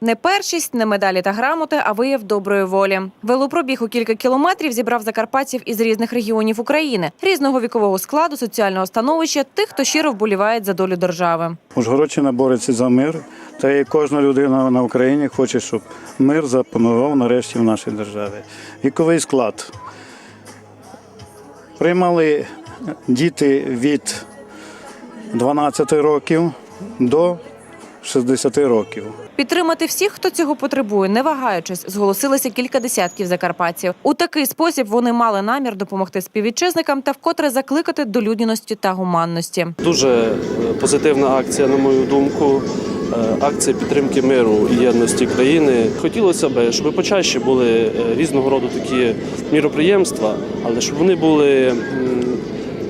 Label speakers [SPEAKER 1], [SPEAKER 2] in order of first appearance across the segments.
[SPEAKER 1] Не першість, не медалі та грамоти, а вияв доброї волі. Велопробіг у кілька кілометрів зібрав закарпатців із різних регіонів України, різного вікового складу, соціального становища, тих, хто щиро вболіває за долю держави.
[SPEAKER 2] Ужгородщина бореться за мир, та і кожна людина на Україні хоче, щоб мир запанував нарешті в нашій державі. Віковий склад. Приймали діти від 12 років до 60 років.
[SPEAKER 1] Підтримати всіх, хто цього потребує, не вагаючись, зголосилися кілька десятків закарпатців. У такий спосіб вони мали намір допомогти співвітчизникам та вкотре закликати до людяності та гуманності.
[SPEAKER 3] Дуже е, позитивна акція, на мою думку. Е, Акція підтримки миру і єдності країни. Хотілося б, щоб почаще були е, різного роду такі міроприємства, але щоб вони були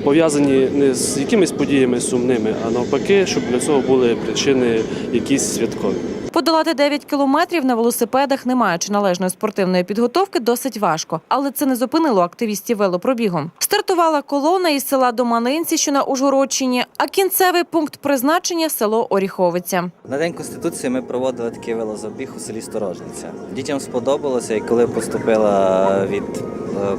[SPEAKER 3] пов'язані не з якимись подіями сумними, а навпаки, щоб для цього були причини якісь святкові.
[SPEAKER 1] Подолати 9 кілометрів на велосипедах, не маючи належної спортивної підготовки, досить важко. Але це не зупинило активістів велопробігу. Стартувала колона із села Доманинці, що на Ужгородщині, а кінцевий пункт призначення село Оріховиця.
[SPEAKER 4] На День Конституції ми проводили такий велозабіг у селі Сторожниця. Дітям сподобалося, і коли поступила від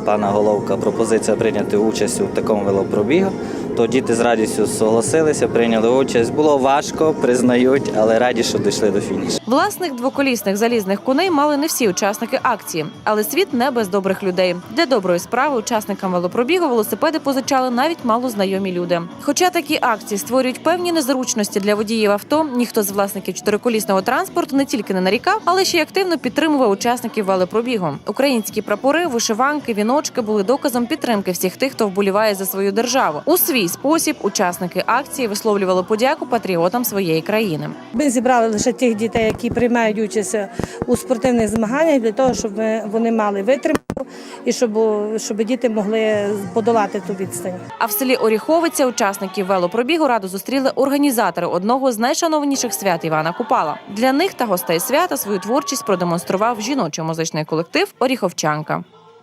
[SPEAKER 4] пана Головка пропозиція прийняти участь у такому велопробігу, то діти з радістю согласилися, прийняли участь. Було важко, признають, але раді, що дійшли до фінішу.
[SPEAKER 1] Власних двоколісних залізних коней мали не всі учасники акції, але світ не без добрих людей. Для доброї справи учасникам велопробігу велосипеди позичали навіть малознайомі люди. Хоча такі акції створюють певні незручності для водіїв авто, ніхто з власників чотириколісного транспорту не тільки не нарікав, але ще й активно підтримував учасників велопробігу. Українські прапори, вишиванки, віночки були доказом підтримки всіх тих, хто вболіває за свою державу. У свій спосіб учасники акції висловлювали подяку патріотам своєї країни.
[SPEAKER 5] Ми зібрали лише тих дітей, які приймають участь у спортивних змаганнях, для того, щоб вони мали витримку і щоб, щоб діти могли подолати ту відстань.
[SPEAKER 1] А в селі Оріховиця учасників велопробігу раду зустріли організатори одного з найшановніших свят Івана Купала. Для них та гостей свята свою творчість продемонстрував жіночий музичний колектив Оріховчанка.